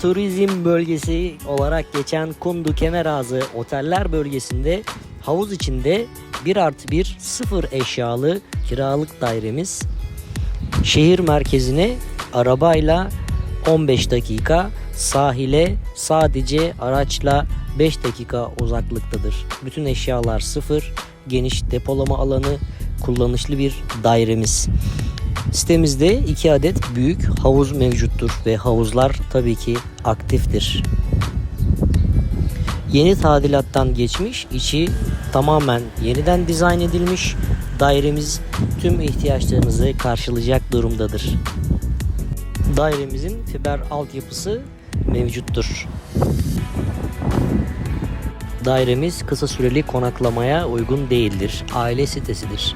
turizm bölgesi olarak geçen Kundu Kemerazı oteller bölgesinde havuz içinde 1 artı 1 sıfır eşyalı kiralık dairemiz. Şehir merkezine arabayla 15 dakika, sahile sadece araçla 5 dakika uzaklıktadır. Bütün eşyalar sıfır, geniş depolama alanı, kullanışlı bir dairemiz. Sitemizde 2 adet büyük havuz mevcuttur ve havuzlar tabii ki aktiftir. Yeni tadilattan geçmiş, içi tamamen yeniden dizayn edilmiş. Dairemiz tüm ihtiyaçlarınızı karşılayacak durumdadır. Dairemizin fiber altyapısı mevcuttur. Dairemiz kısa süreli konaklamaya uygun değildir. Aile sitesidir.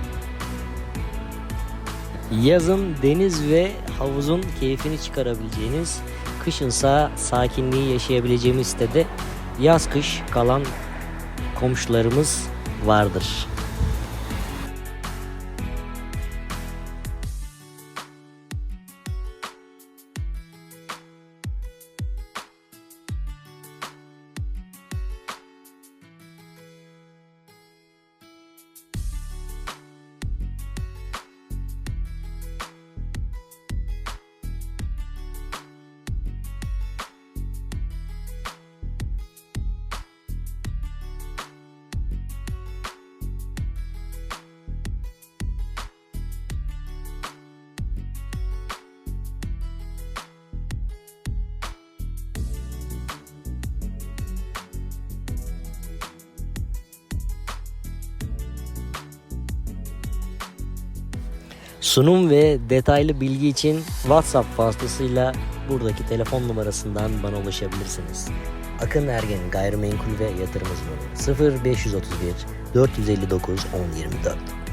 Yazın deniz ve havuzun keyfini çıkarabileceğiniz, kışınsa sakinliği yaşayabileceğimiz sitede yaz kış kalan komşularımız vardır. Sunum ve detaylı bilgi için WhatsApp vasıtasıyla buradaki telefon numarasından bana ulaşabilirsiniz. Akın Ergen Gayrimenkul ve Yatırım Uzmanı 0531 459 1024